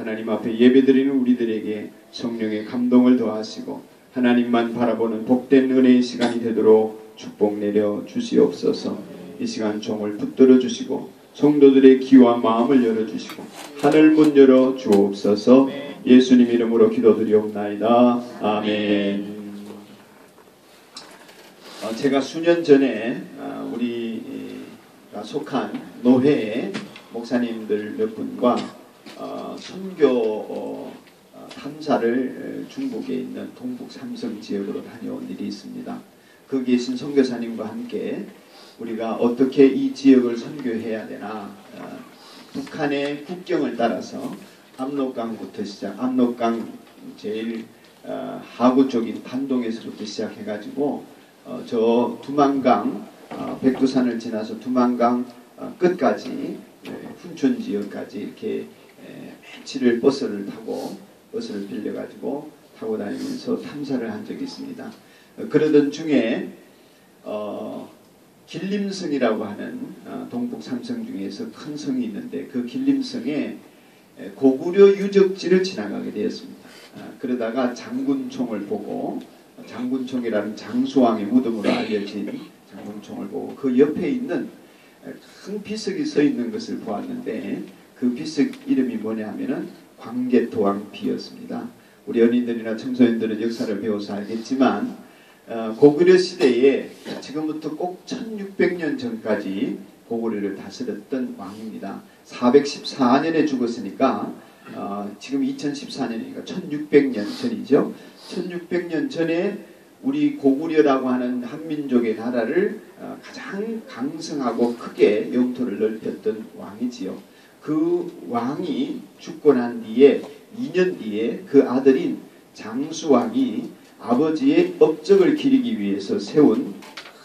하나님 앞에 예배드리는 우리들에게 성령의 감동을 더하시고 하나님만 바라보는 복된 은혜의 시간이 되도록 축복 내려 주시옵소서. 이 시간 종을 붙들어 주시고 성도들의 귀와 마음을 열어 주시고 하늘 문 열어 주옵소서. 예수님 이름으로 기도드리옵나이다. 아멘. 어, 제가 수년 전에 어, 우리가 속한 노회의 목사님들 몇 분과 어, 선교 어, 어, 탐사를 중국에 있는 동북 삼성 지역으로 다녀온 일이 있습니다. 거기 계신 선교사님과 함께 우리가 어떻게 이 지역을 선교해야 되나 어, 북한의 국경을 따라서 압록강부터 시작 압록강 제일 어, 하구 쪽인 단동에서부터 시작해가지고 어, 저 두만강 어, 백두산을 지나서 두만강 어, 끝까지 네, 훈촌 지역까지 이렇게 며칠을 버스를 타고 버스를 빌려가지고 타고 다니면서 탐사를 한 적이 있습니다. 어, 그러던 중에 어, 길림성이라고 하는 어, 동북 삼성 중에서 큰 성이 있는데 그 길림성에 고구려 유적지를 지나가게 되었습니다. 아, 그러다가 장군총을 보고 장군총이라는 장수왕의 무덤으로 알려진 장군총을 보고 그 옆에 있는 큰 비석이 서 있는 것을 보았는데 그 비석 이름이 뭐냐 하면은 광개토왕비였습니다. 우리 연인들이나 청소년들은 역사를 배워서 알겠지만 어, 고구려 시대에 지금부터 꼭 1600년 전까지 고구려를 다스렸던 왕입니다. 414년에 죽었으니까 어, 지금 2014년이니까 1600년 전이죠. 1600년 전에 우리 고구려라고 하는 한민족의 나라를 어, 가장 강성하고 크게 영토를 넓혔던 왕이지요. 그 왕이 죽고 난 뒤에 2년 뒤에 그 아들인 장수왕이 아버지의 업적을 기리기 위해서 세운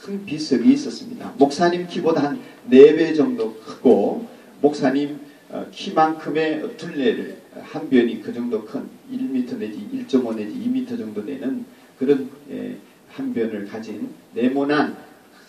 큰 비석이 있었습니다. 목사님 키보다 한 4배 정도 크고 목사님 어, 키만큼의 둘레를 한 변이 그 정도 큰 1m 내지 1.5 내지 2m 정도 되는 그런 예, 한 변을 가진 네모난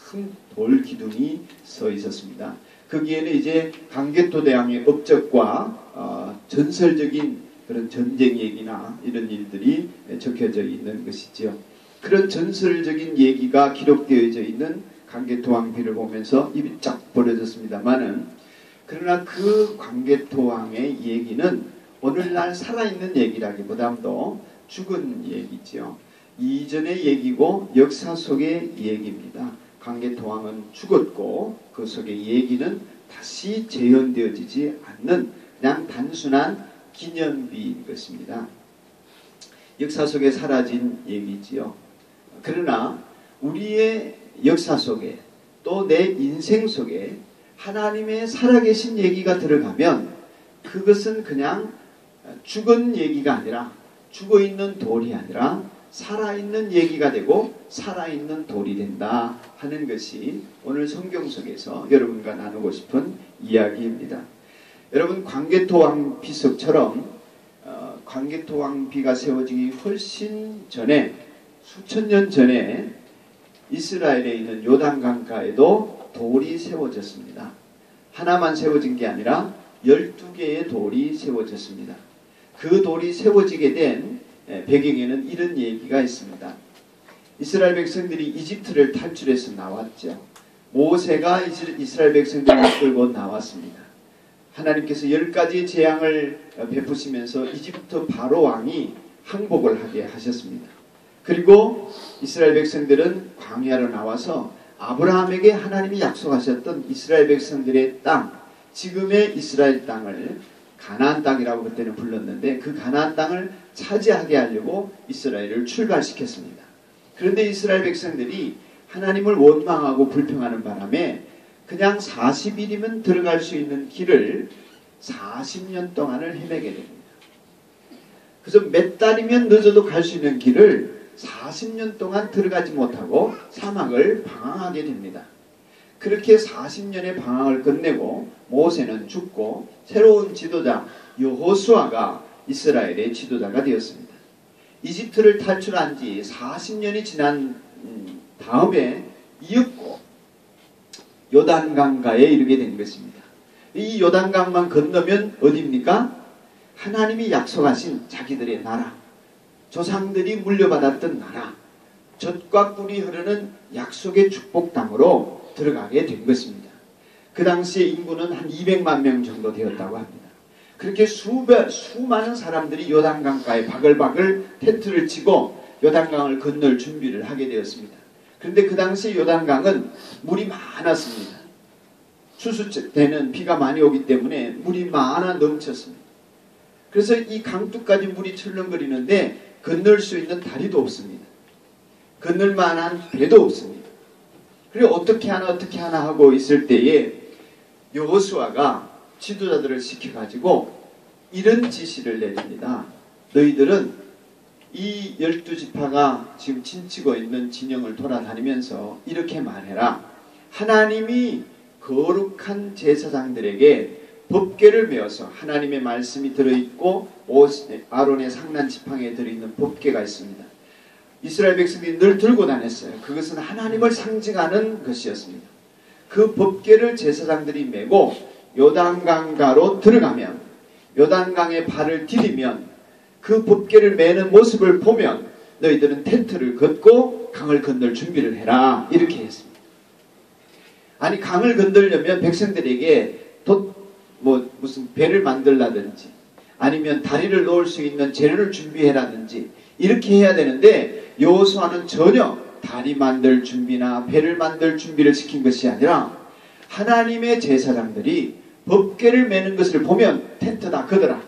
큰 돌 기둥이 서 있었습니다. 거기에는 이제 강개토 대왕의 업적과 어, 전설적인 그런 전쟁 얘기나 이런 일들이 적혀져 있는 것이지요. 그런 전설적인 얘기가 기록되어져 있는 강개토 왕비를 보면서 입이 쫙 벌어졌습니다만은 그러나 그 강개토 왕의 얘기는 오늘날 살아있는 얘기라기보다도 죽은 얘기지요. 이전의 얘기고 역사 속의 얘기입니다. 강개토왕은 죽었고 그 속의 얘기는 다시 재현되어지지 않는 그냥 단순한 기념비인 것입니다. 역사 속에 사라진 얘기지요. 그러나 우리의 역사 속에 또 내 인생 속에 하나님의 살아계신 얘기가 들어가면 그것은 그냥 죽은 얘기가 아니라 죽어있는 돌이 아니라 살아있는 얘기가 되고 살아있는 돌이 된다 하는 것이 오늘 성경 속에서 여러분과 나누고 싶은 이야기입니다. 여러분 광개토왕 비석처럼 어, 광개토왕 비가 세워지기 훨씬 전에 수천 년 전에 이스라엘에 있는 요단 강가에도 돌이 세워졌습니다. 하나만 세워진 게 아니라 12개의 돌이 세워졌습니다. 그 돌이 세워지게 된 예, 배경에는 이런 얘기가 있습니다. 이스라엘 백성들이 이집트를 탈출해서 나왔죠. 모세가 이스라엘 백성들을 이끌고 나왔습니다. 하나님께서 열 가지 재앙을 베푸시면서 이집트 바로 왕이 항복을 하게 하셨습니다. 그리고 이스라엘 백성들은 광야로 나와서 아브라함에게 하나님이 약속하셨던 이스라엘 백성들의 땅, 지금의 이스라엘 땅을 가나안 땅이라고 그때는 불렀는데 그 가나안 땅을 차지하게 하려고 이스라엘을 출발시켰습니다. 그런데 이스라엘 백성들이 하나님을 원망하고 불평하는 바람에 그냥 40일이면 들어갈 수 있는 길을 40년 동안을 헤매게 됩니다. 그래서 몇 달이면 늦어도 갈 수 있는 길을 40년 동안 들어가지 못하고 사막을 방황하게 됩니다. 그렇게 40년의 방황을 끝내고 모세는 죽고 새로운 지도자 여호수아가 이스라엘의 지도자가 되었습니다. 이집트를 탈출한 지 40년이 지난 음, 다음에 이윽고 요단강가에 이르게 된 것입니다. 이 요단강만 건너면 어디입니까? 하나님이 약속하신 자기들의 나라, 조상들이 물려받았던 나라, 젖과 꿀이 흐르는 약속의 축복 땅으로 들어가게 된 것입니다. 그 당시에 인구는 한 200만 명 정도 되었다고 합니다. 그렇게 수배, 수많은 사람들이 요단강가에 바글바글 텐트를 치고 요단강을 건널 준비를 하게 되었습니다. 그런데 그 당시 요단강은 물이 많았습니다. 추수 때는 비가 많이 오기 때문에 물이 많아 넘쳤습니다. 그래서 이 강둑까지 물이 출렁거리는데 건널 수 있는 다리도 없습니다. 건널 만한 배도 없습니다. 그리고 어떻게 하나 어떻게 하나 하고 있을 때에 여호수아가 지도자들을 시켜가지고 이런 지시를 내립니다. 너희들은 이 열두 지파가 지금 진치고 있는 진영을 돌아다니면서 이렇게 말해라. 하나님이 거룩한 제사장들에게 법계를 메어서 하나님의 말씀이 들어있고 아론의 상난 지팡이에 들어있는 법계가 있습니다. 이스라엘 백성들이 늘 들고 다녔어요. 그것은 하나님을 상징하는 것이었습니다. 그 법계를 제사장들이 메고 요단강가로 들어가면 요단강에 발을 디디면 그 법계를 매는 모습을 보면 너희들은 텐트를 걷고 강을 건널 준비를 해라 이렇게 했습니다. 아니 강을 건들려면 백성들에게 뭐 무슨 배를 만들라든지 아니면 다리를 놓을 수 있는 재료를 준비해라든지 이렇게 해야 되는데 여호수아는 전혀 다리 만들 준비나 배를 만들 준비를 시킨 것이 아니라 하나님의 제사장들이 법계를 매는 것을 보면 텐트 다 거더라.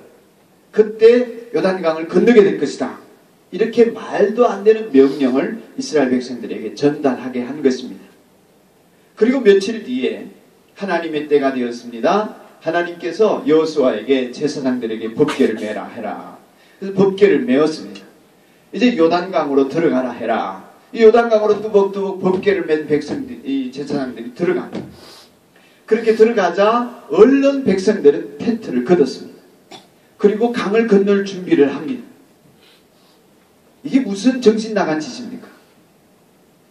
그때 요단강을 건너게 될 것이다. 이렇게 말도 안 되는 명령을 이스라엘 백성들에게 전달하게 한 것입니다. 그리고 며칠 뒤에 하나님의 때가 되었습니다. 하나님께서 여호수아에게 제사장들에게 법계를 매라 해라. 그래서 법계를 메었습니다. 이제 요단강으로 들어가라 해라. 이 요단강으로 뚜벅뚜벅 법계를 맨 백성들, 이 제사장들이 들어갑니다. 그렇게 들어가자 얼른 백성들은 텐트를 걷었습니다. 그리고 강을 건널 준비를 합니다. 이게 무슨 정신 나간 짓입니까?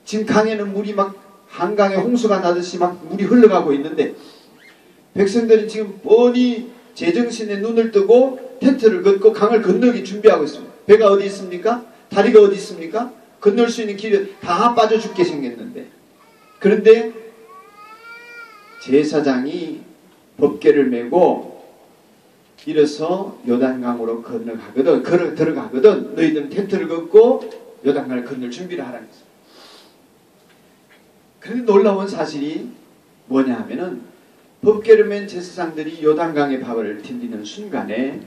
지금 강에는 물이 막 한강에 홍수가 나듯이 막 물이 흘러가고 있는데 백성들은 지금 뻔히 제정신에 눈을 뜨고 텐트를 걷고 강을 건너기 준비하고 있습니다. 배가 어디 있습니까? 다리가 어디 있습니까? 건널 수 있는 길이 다 빠져 죽게 생겼는데 그런데 제사장이 법계를 메고 이래서 요단강으로 건너가거든 걸어 들어가거든 너희들은 텐트를 걷고 요단강을 건널 준비를 하라는 거죠. 그런데 놀라운 사실이 뭐냐 하면은 법계를 맨 제사장들이 요단강의 밥을 튕기는 순간에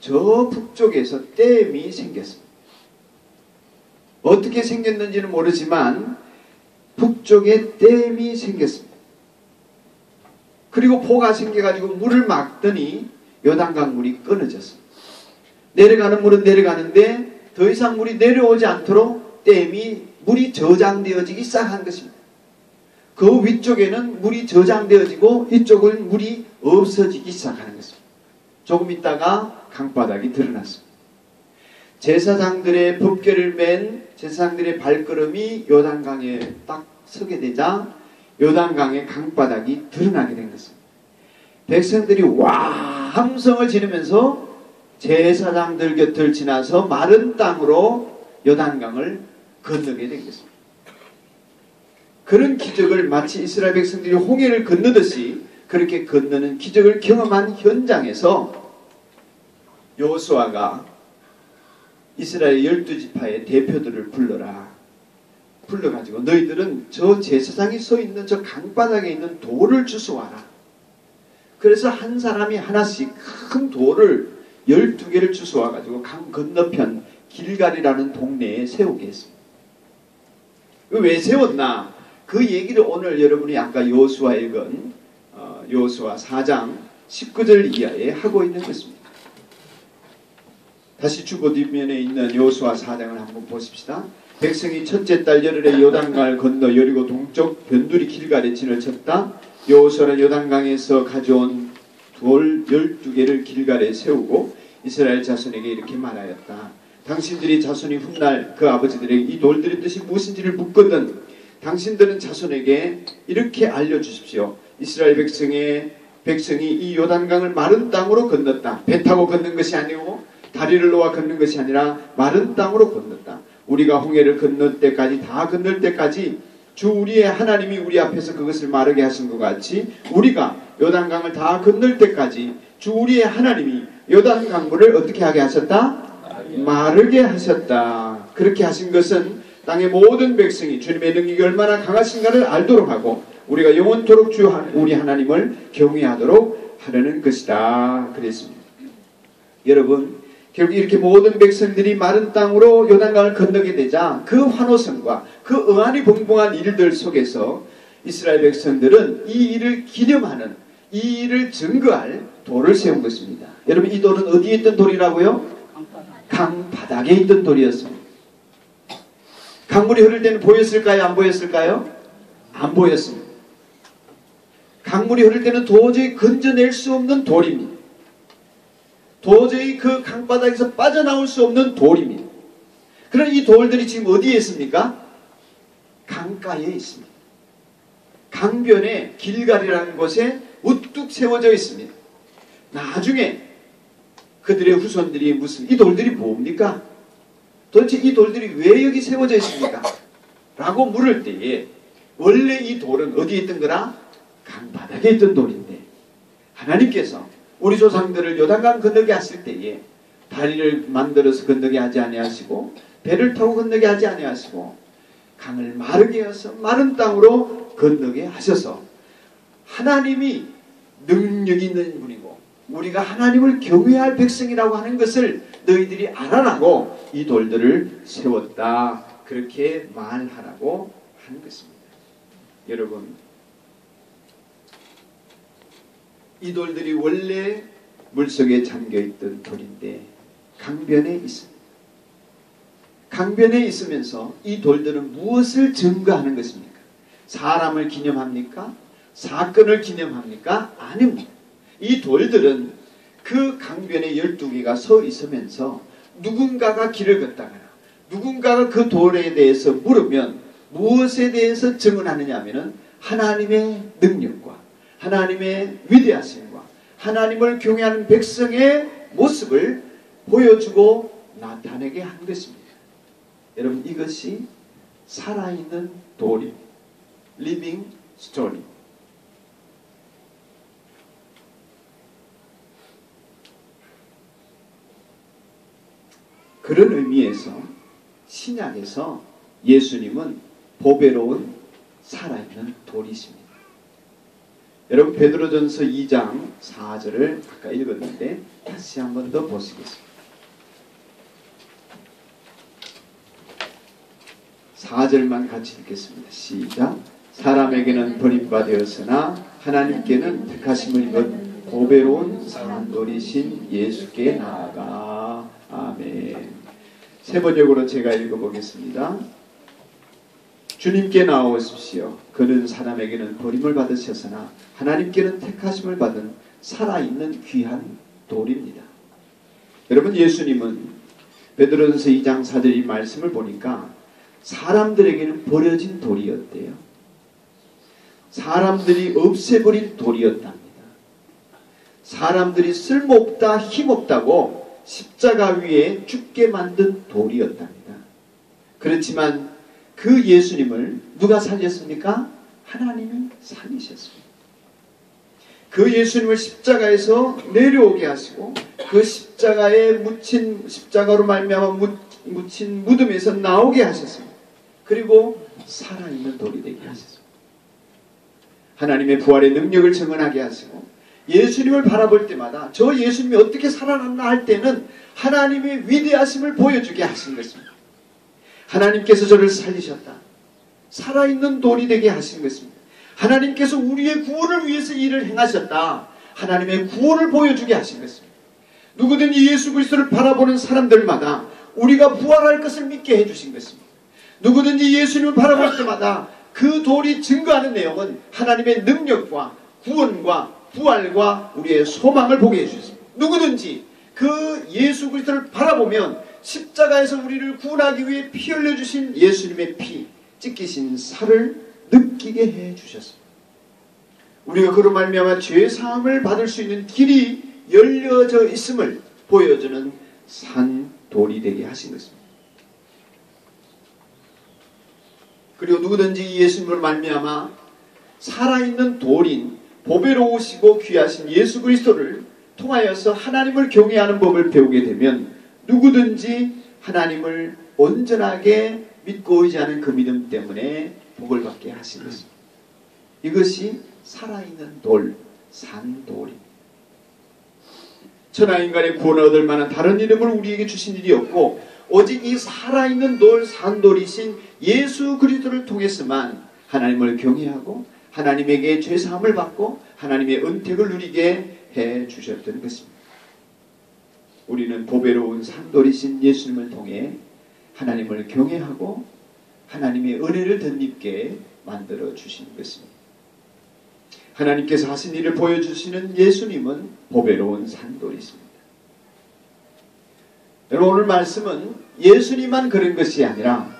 저 북쪽에서 댐이 생겼습니다. 어떻게 생겼는지는 모르지만 북쪽에 댐이 생겼습니다. 그리고 포가 생겨가지고 물을 막더니 요단강 물이 끊어졌습니다. 내려가는 물은 내려가는데 더 이상 물이 내려오지 않도록 댐이 물이 저장되어지기 시작한 것입니다. 그 위쪽에는 물이 저장되어지고 이쪽은 물이 없어지기 시작하는 것입니다. 조금 있다가 강바닥이 드러났습니다. 제사장들의 법계를 맨 제사장들의 발걸음이 요단강에 딱 서게 되자 요단강의 강바닥이 드러나게 된 것입니다. 백성들이 와 함성을 지르면서 제사장들 곁을 지나서 마른 땅으로 요단강을 건너게 된 것입니다. 그런 기적을 마치 이스라엘 백성들이 홍해를 건너듯이 그렇게 건너는 기적을 경험한 현장에서 여호수아가 이스라엘 열두 지파의 대표들을 불러라. 불러가지고 너희들은 저 제사장이 서 있는 저 강바닥에 있는 돌을 주워와라. 그래서 한 사람이 하나씩 큰 돌을 12개를 주워와가지고 강 건너편 길갈이라는 동네에 세우게 했습니다. 왜 세웠나? 그 얘기를 오늘 여러분이 아까 요수와 읽은 어, 요수와 4장 19절 이하에 하고 있는 것입니다. 다시 주보 뒷면에 있는 요수와 4장을 한번 보십시다. 백성이 첫째 달 열흘에 요단강을 건너 여리고 동쪽 변두리 길갈에 진을 쳤다. 여호수아는 요단강에서 가져온 돌 열두 개를 길갈에 세우고 이스라엘 자손에게 이렇게 말하였다. 당신들이 자손이 훗날 그 아버지들에게 이 돌들의 뜻이 무엇인지를 묻거든 당신들은 자손에게 이렇게 알려주십시오. 이스라엘 백성의 백성이 이 요단강을 마른 땅으로 건넜다. 배 타고 건넌 것이 아니고 다리를 놓아 건넌 것이 아니라 마른 땅으로 건넜다. 우리가 홍해를 건널 때까지 다 건널 때까지 주 우리의 하나님이 우리 앞에서 그것을 마르게 하신 것 같이 우리가 요단강을 다 건널 때까지 주 우리의 하나님이 요단강물을 어떻게 하게 하셨다? 마르게 하셨다. 그렇게 하신 것은 땅의 모든 백성이 주님의 능력이 얼마나 강하신가를 알도록 하고 우리가 영원토록 주 우리 하나님을 경외하도록 하려는 것이다. 그랬습니다. 여러분 결국 이렇게 모든 백성들이 마른 땅으로 요단강을 건너게 되자 그 환호성과 그 응안이 봉봉한 일들 속에서 이스라엘 백성들은 이 일을 기념하는 이 일을 증거할 돌을 세운 것입니다. 여러분 이 돌은 어디에 있던 돌이라고요? 강 바닥에 있던 돌이었습니다. 강물이 흐를 때는 보였을까요? 안 보였을까요? 안 보였습니다. 강물이 흐를 때는 도저히 건져낼 수 없는 돌입니다. 도저히 그 강바닥에서 빠져나올 수 없는 돌입니다. 그런 이 돌들이 지금 어디에 있습니까? 강가에 있습니다. 강변에 길갈이라는 곳에 우뚝 세워져 있습니다. 나중에 그들의 후손들이 무슨 이 돌들이 뭡니까? 도대체 이 돌들이 왜 여기 세워져 있습니까? 라고 물을 때에 원래 이 돌은 어디에 있던 거라? 강바닥에 있던 돌인데 하나님께서 우리 조상들을 요단강 건너게 하실 때에 다리를 만들어서 건너게 하지 아니하시고 배를 타고 건너게 하지 아니하시고 강을 마르게 해서 마른 땅으로 건너게 하셔서 하나님이 능력 있는 분이고 우리가 하나님을 경외할 백성이라고 하는 것을 너희들이 알아라고 이 돌들을 세웠다. 그렇게 말하라고 하는 것입니다. 여러분 이 돌들이 원래 물속에 잠겨있던 돌인데 강변에 있습니다. 강변에 있으면서 이 돌들은 무엇을 증거하는 것입니까? 사람을 기념합니까? 사건을 기념합니까? 아닙니다. 이 돌들은 그 강변에 12개가 서 있으면서 누군가가 길을 걷다거나 누군가가 그 돌에 대해서 물으면 무엇에 대해서 증언하느냐 하면 하나님의 능력과 하나님의 위대하심과 하나님을 경외하는 백성의 모습을 보여주고 나타내게 한 것입니다. 여러분 이것이 살아있는 도리, 리빙 스토리. 그런 의미에서 신약에서 예수님은 보배로운 살아있는 돌이십니다. 여러분 베드로전서 2장 4절을 아까 읽었는데 다시 한 번 더 보시겠습니다. 4절만 같이 읽겠습니다. 시작. 사람에게는 버림받았으나 하나님께는 택하심을 입은 보배로운 산돌이신 예수께 나아가 아멘. 세 번역으로 제가 읽어보겠습니다. 주님께 나오십시오. 그는 사람에게는 버림을 받으셨으나 하나님께는 택하심을 받은 살아있는 귀한 돌입니다. 여러분 예수님은 베드로전서 2장 4절 이 말씀을 보니까 사람들에게는 버려진 돌이었대요. 사람들이 없애버린 돌이었답니다. 사람들이 쓸모없다 힘없다고 십자가 위에 죽게 만든 돌이었답니다. 그렇지만 그 예수님을 누가 살렸습니까? 하나님이 살리셨습니다. 그 예수님을 십자가에서 내려오게 하시고 그 십자가에 묻힌 십자가로 말미암아 묻힌 무덤에서 나오게 하셨습니다. 그리고 살아있는 돌이 되게 하셨습니다. 하나님의 부활의 능력을 증언하게 하시고 예수님을 바라볼 때마다 저 예수님이 어떻게 살아났나 할 때는 하나님의 위대하심을 보여주게 하신 것입니다. 하나님께서 저를 살리셨다. 살아있는 돌이 되게 하신 것입니다. 하나님께서 우리의 구원을 위해서 일을 행하셨다. 하나님의 구원을 보여주게 하신 것입니다. 누구든지 예수 그리스도를 바라보는 사람들마다 우리가 부활할 것을 믿게 해주신 것입니다. 누구든지 예수님을 바라볼 때마다 그 돌이 증거하는 내용은 하나님의 능력과 구원과 부활과 우리의 소망을 보게 해주셨습니다. 누구든지 그 예수 그리스도를 바라보면 십자가에서 우리를 구원하기 위해 피 흘려주신 예수님의 피, 찢기신 살을 느끼게 해주셨습니다. 우리가 그로 말미암아 죄 사함을 받을 수 있는 길이 열려져 있음을 보여주는 산 돌이 되게 하신 것입니다. 그리고 누구든지 예수님을 말미암아 살아있는 돌인 보배로우시고 귀하신 예수 그리스도를 통하여서 하나님을 경외하는 법을 배우게 되면 누구든지 하나님을 온전하게 믿고 의지하는 그 믿음 때문에 복을 받게 하신 것입니다. 이것이 살아있는 돌, 산돌입니다. 천하인간의 구원을 얻을 만한 다른 이름을 우리에게 주신 일이 없고 오직 이 살아있는 돌, 산돌이신 예수 그리스도를 통해서만 하나님을 경외하고 하나님에게 죄사함을 받고 하나님의 은택을 누리게 해 주셨던 것입니다. 우리는 보배로운 산돌이신 예수님을 통해 하나님을 경외하고 하나님의 은혜를 덧입게 만들어 주신 것입니다. 하나님께서 하신 일을 보여주시는 예수님은 보배로운 산돌이십니다. 여러분 오늘 말씀은 예수님만 그런 것이 아니라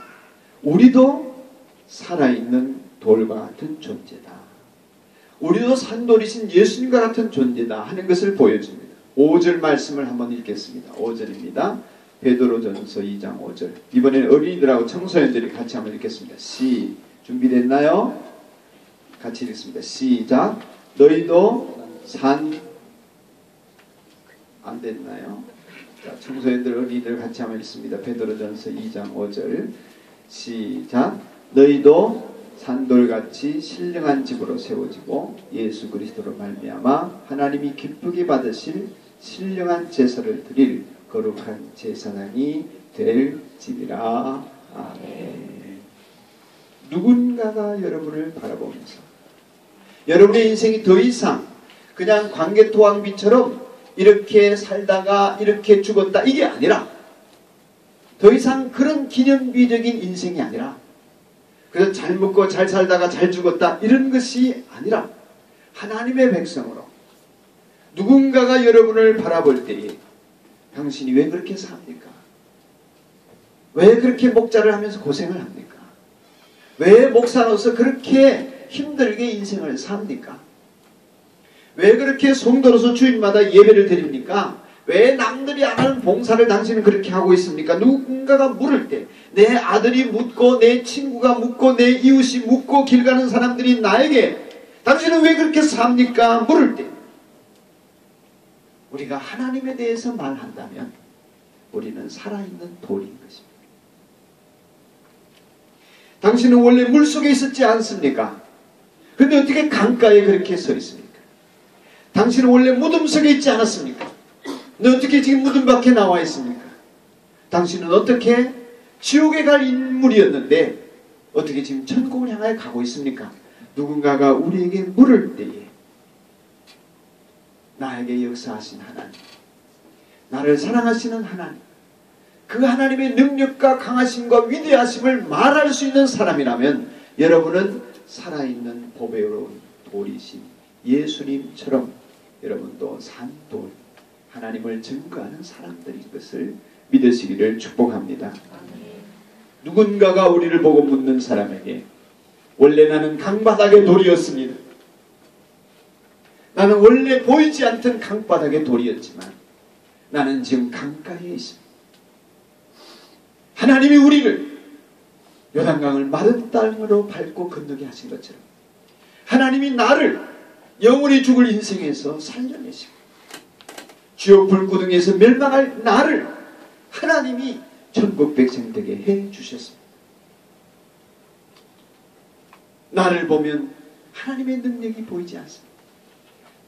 우리도 살아있는 돌과 같은 존재다. 우리도 산돌이신 예수님과 같은 존재다 하는 것을 보여줍니다. 5절 말씀을 한번 읽겠습니다. 5절입니다. 베드로전서 2장 5절. 이번에는 어린이들하고 청소년들이 같이 한번 읽겠습니다. 시 준비됐나요? 같이 읽습니다. 시작. 너희도 산 안 됐나요? 자, 청소년들 어린이들 같이 한번 읽습니다. 베드로전서 2장 5절. 시작. 너희도 산돌같이 신령한 집으로 세워지고 예수 그리스도로 말미암아 하나님이 기쁘게 받으실 신령한 제사를 드릴 거룩한 제사장이 될 집이라. 아멘. 누군가가 여러분을 바라보면서 여러분의 인생이 더 이상 그냥 광개토왕비처럼 이렇게 살다가 이렇게 죽었다 이게 아니라 더 이상 그런 기념비적인 인생이 아니라 그래서 잘 먹고 잘 살다가 잘 죽었다 이런 것이 아니라 하나님의 백성으로 누군가가 여러분을 바라볼 때에 당신이 왜 그렇게 삽니까? 왜 그렇게 목자를 하면서 고생을 합니까? 왜 목사로서 그렇게 힘들게 인생을 삽니까? 왜 그렇게 성도로서 주일마다 예배를 드립니까? 왜 남들이 안 하는 봉사를 당신은 그렇게 하고 있습니까? 누군가가 물을 때, 내 아들이 묻고, 내 친구가 묻고, 내 이웃이 묻고, 길 가는 사람들이 나에게, 당신은 왜 그렇게 삽니까? 물을 때, 우리가 하나님에 대해서 말한다면, 우리는 살아있는 돌인 것입니다. 당신은 원래 물 속에 있었지 않습니까? 근데 어떻게 강가에 그렇게 서 있습니까? 당신은 원래 무덤 속에 있지 않았습니까? 근데 어떻게 지금 무덤 밖에 나와 있습니까? 당신은 어떻게 지옥에 갈 인물이었는데 어떻게 지금 천국을 향하여 가고 있습니까? 누군가가 우리에게 물을 때에 나에게 역사하신 하나님, 나를 사랑하시는 하나님, 그 하나님의 능력과 강하심과 위대하심을 말할 수 있는 사람이라면 여러분은 살아있는 보배로운 돌이신 예수님처럼 여러분도 산돌 하나님을 증거하는 사람들인 것을 믿으시기를 축복합니다. 누군가가 우리를 보고 묻는 사람에게 원래 나는 강바닥의 돌이었습니다. 나는 원래 보이지 않던 강바닥의 돌이었지만 나는 지금 강가에 있습니다. 하나님이 우리를 요단강을 마른 땅으로 밟고 건너게 하신 것처럼 하나님이 나를 영원히 죽을 인생에서 살려내시고 지옥 불구덩이에서 멸망할 나를 하나님이 천국 백성 되게 해 주셨습니다. 나를 보면 하나님의 능력이 보이지 않습니다.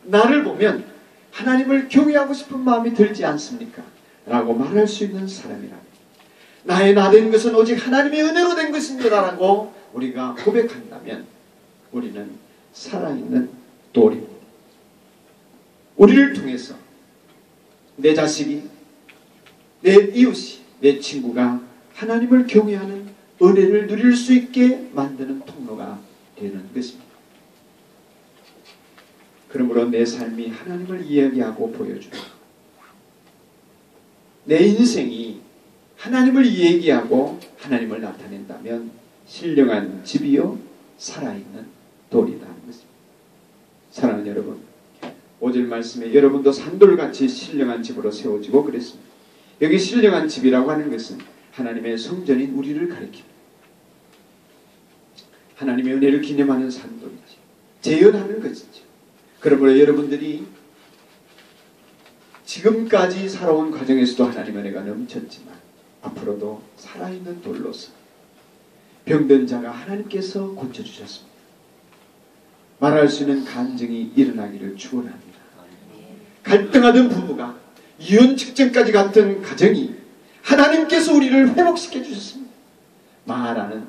나를 보면 하나님을 경외하고 싶은 마음이 들지 않습니까? 라고 말할 수 있는 사람이라. 나의 나 된 것은 오직 하나님의 은혜로 된 것입니다라고 우리가 고백한다면 우리는 살아있는 돌입니다. 우리를 통해서 내 자식이, 내 이웃이, 내 친구가 하나님을 경외하는 은혜를 누릴 수 있게 만드는 통로가 되는 것입니다. 그러므로 내 삶이 하나님을 이야기하고 보여주고 내 인생이 하나님을 얘기하고 하나님을 나타낸다면 신령한 집이요 살아있는 돌이다 하는 것입니다. 사랑하는 여러분, 오질 말씀에 여러분도 산돌같이 신령한 집으로 세워지고 그랬습니다. 여기 신령한 집이라고 하는 것은 하나님의 성전인 우리를 가리킵니다. 하나님의 은혜를 기념하는 산돌이지. 재현하는 것이죠. 그러므로 여러분들이 지금까지 살아온 과정에서도 하나님의 은혜가 넘쳤지만 앞으로도 살아있는 돌로서 병든 자가 하나님께서 고쳐주셨습니다. 말할 수 있는 간증이 일어나기를 축원합니다. 갈등하던 부부가 이혼 직전까지 갔던 가정이 하나님께서 우리를 회복시켜 주셨습니다. 말하는